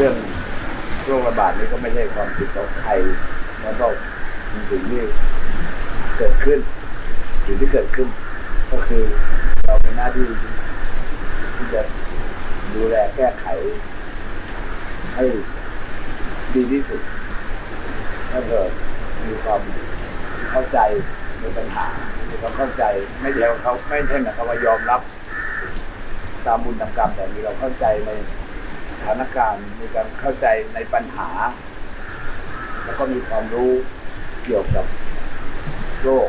เรื่องโรคระบาดนี้ก็ไม่ใช่ความผิดของใครแล้วก็สิ่งที่เกิดขึ้นสิ่งที่เกิดขึ้น ก็คือเราเป็นหน้าที่ที่จะดูแลแก้ไข ให้ดีที่สุด ถ้าเกิดมีความเข้าใจในปัญหามีความเข้าใจไม่ใช่ว่าเขาไม่ใช่หมายความว่ายอมรับ ตามบุญตามกรรมแต่มีเราเข้าใจใน ถานการณ์มีการเข้าใจในปัญหา แล้วก็มีความรู้เกี่ยวกับโรค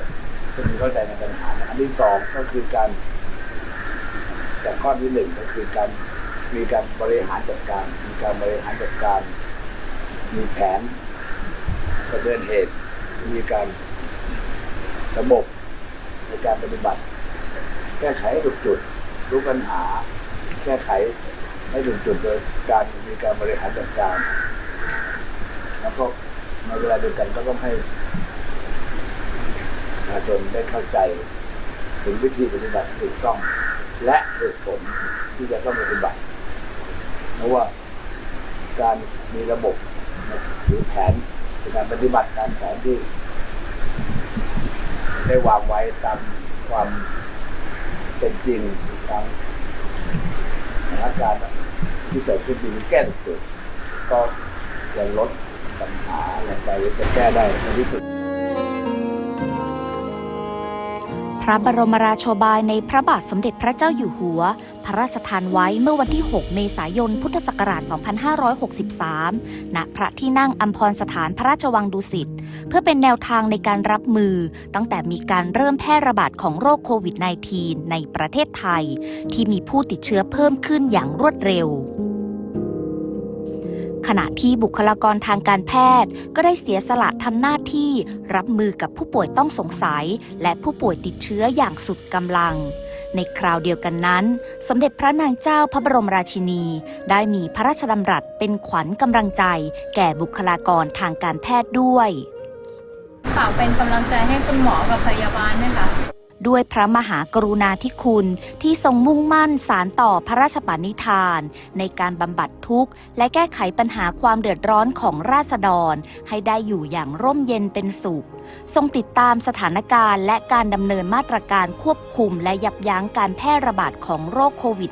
ก็มีเข้าใจในปัญหา อันที่สองก็คือการจากข้อที่หนึ่งก็คือการมีการบริหารจัดการ มีการบริหารจัดการ มีแผนกระเทือนเหตุ มีการระบบในการปฏิบัติ แก้ไขให้ถูกจุด รู้ปัญหา แก้ไขให้ถูกจุดโดย การมีการบริหารจัดการแล้วก็ในเวลาเดียวกันก็ต้องให้ประชาชนได้เข้าใจถึงวิธีปฏิบัติที่ถูกต้อง และเหตุผลที่จะต้องปฏิบัติเพราะว่าการมีระบบหรือแผนในการปฏิบัติตามแผนที่ ได้วางไว้ตามความเป็นจริงตามสถานการณ์ ที่เกิดขึ้นจริงแก้ถูกจุดก็จะลดปัญหาลงไรไปจะแก้ได้ในที่สุด ระบรมราโชบายในพระบาทสมเด็จพระเจ้าอยู่หัว พระราชทานไว้เมื่อวันที่ 6 เมษายน พุทธศักราช 2563 ณ พระที่นั่งอัมพรสถานพระราชวังดุสิต เพื่อเป็นแนวทางในการรับมือ ตั้งแต่มีการเริ่มแพร่ระบาดของโรคโควิด -19 ในประเทศไทย ที่มีผู้ติดเชื้อเพิ่มขึ้นอย่างรวดเร็ว ขณะที่บุคลากรทางการแพทย์ ก็ได้เสียสละทำหน้าที่รับมือกับผู้ป่วยต้องสงสัย และผู้ป่วยติดเชื้ออย่างสุดกำลัง ในคราวเดียวกันนั้น สมเด็จพระนางเจ้าพระบรมราชินี ได้มีพระราชดำรัสเป็นขวัญกำลังใจ แก่บุคลากรทางการแพทย์ด้วย ฝากเป็นกำลังใจให้คุณหมอกับพยาบาลนะคะ ด้วยพระมหากรุณาธิคุณที่ทรงมุ่งมั่นสารต่อพระราชปณิธาน ในการบำบัดทุกข์ และแก้ไขปัญหาความเดือดร้อนของราษฎร ให้ได้อยู่อย่างร่มเย็นเป็นสุข ทรงติดตามสถานการณ์ และการดำเนินมาตรการควบคุม และยับยั้งการแพร่ระบาดของโรคโควิด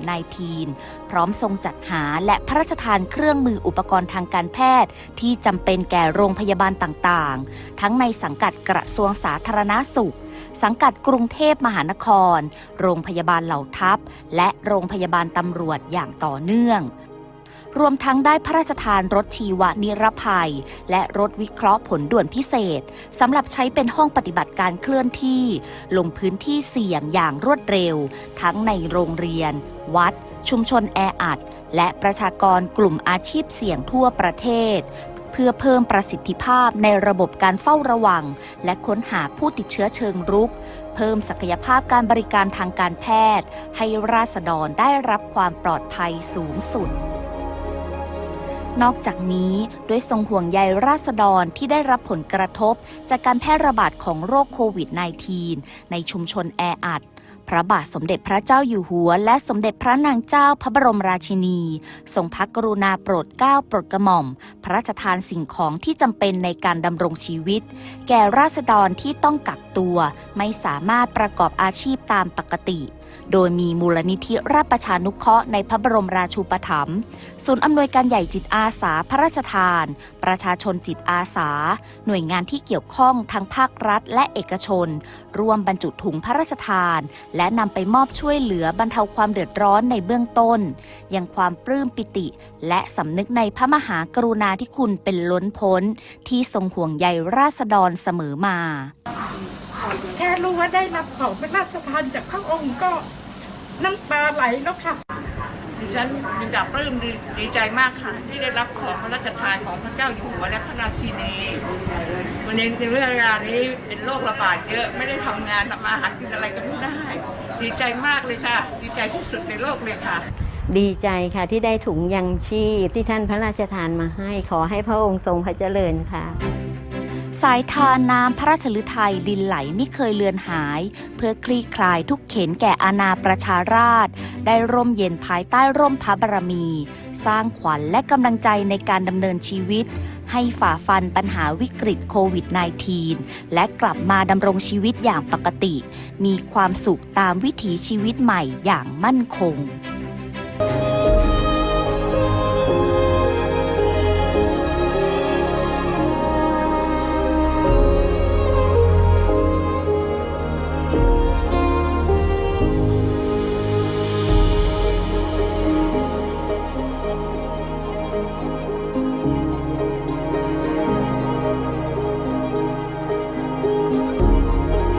-19 พร้อมทรงจัดหาและพระราชทานเครื่องมืออุปกรณ์ทางการแพทย์ ที่จำเป็นแก่โรงพยาบาลต่างๆ ทั้งในสังกัดกระทรวงสาธารณาสุข สังกัดกรุงเทพมหานคร โรงพยาบาลเหล่าทัพ และโรงพยาบาลตำรวจอย่างต่อเนื่อง รวมทั้งได้พระราชทานรถชีวนิรภัย และรถวิเคราะห์ผลด่วนพิเศษสำหรับใช้เป็นห้องปฏิบัติการเคลื่อนที่ ลงพื้นที่เสี่ยงอย่างรวดเร็ว ทั้งในโรงเรียน วัดชุมชนแออัด และประชากรกลุ่มอาชีพเสี่ยงทั่วประเทศ พื่อเพิ่มประสิทธิภาพในระบบการเฝ้าระวัง และค้นหาผู้ติดเชื้อเชิงรุก เพิ่มศักยภาพการบริการทางการแพทย์ ให้ราษฎรได้รับความปลอดภัยสูงสุดนอกจากนี้ด้วยทรงห่วงใยราษฎรที่ได้รับผลกระทบ จากการแพร่ระบาดของโรคโควิด -19 ในชุมชนแออัด พระบาทสมเด็จพระเจ้าอยู่หัว และสมเด็จพระนางเจ้าพระบรมราชินี ทรงพระกรุณาโปรดเกล้าโปรดกระหม่อม พระราชทานสิ่งของที่จำเป็นในการดำรงชีวิต แก่ราษฎรที่ต้องกักตัว ไม่สามารถประกอบอาชีพตามปกติ โดยมีมูลนิธิราชประชานุเคราะห์ในพระบรมราชูปถัมภ์ศูนย์อำนวยการใหญ่จิตอาสาพระราชทาน ประชาชนจิตอาสา หน่วยงานที่เกี่ยวข้องทั้งภาครัฐและเอกชน ร่วมบรรจุถุงพระราชทาน และนำไปมอบช่วยเหลือบรรเทาความเดือดร้อนในเบื้องต้น ยังความปลื้มปิติ และสำนึกในพระมหากรุณาธิคุณเป็นล้นพ้น ที่ทรงห่วงใยราษฎรเสมอมา แค่รู้ว่าได้รับของพระราชทานจากพระองค์ก็น้ำตาไหลแล้วค่ะดิฉันมีดับปลื้มดีดีใจมากค่ะ ที่ได้รับของพระราชทานของพระเจ้าอยู่หัวและพระราชินีวันนี้ในเรื่องงานนี้เป็นโรคระบาดเยอะไม่ได้ทำงานทำมาหากินอะไรก็ไม่ได้ ดีใจมากเลยค่ะ ดีใจที่สุดในโลกเลยค่ะ ดีใจค่ะที่ได้ถุงยังชีพที่ท่านพระราชทานมาให้ขอให้พระองค์ทรงพระเจริญค่ะ สายทานน้ำพระราชฤทัยดินไหลไม่เคยเลือนหาย เพื่อคลี่คลายทุกเข็นแก่อาณาประชาราษฎรได้ร่มเย็นภายใต้ร่มพระบารมี สร้างขวัญและกำลังใจในการดำเนินชีวิต ให้ฝ่าฟันปัญหาวิกฤตโควิด -19 และกลับมาดำรงชีวิตอย่างปกติ มีความสุขตามวิถีชีวิตใหม่อย่างมั่นคง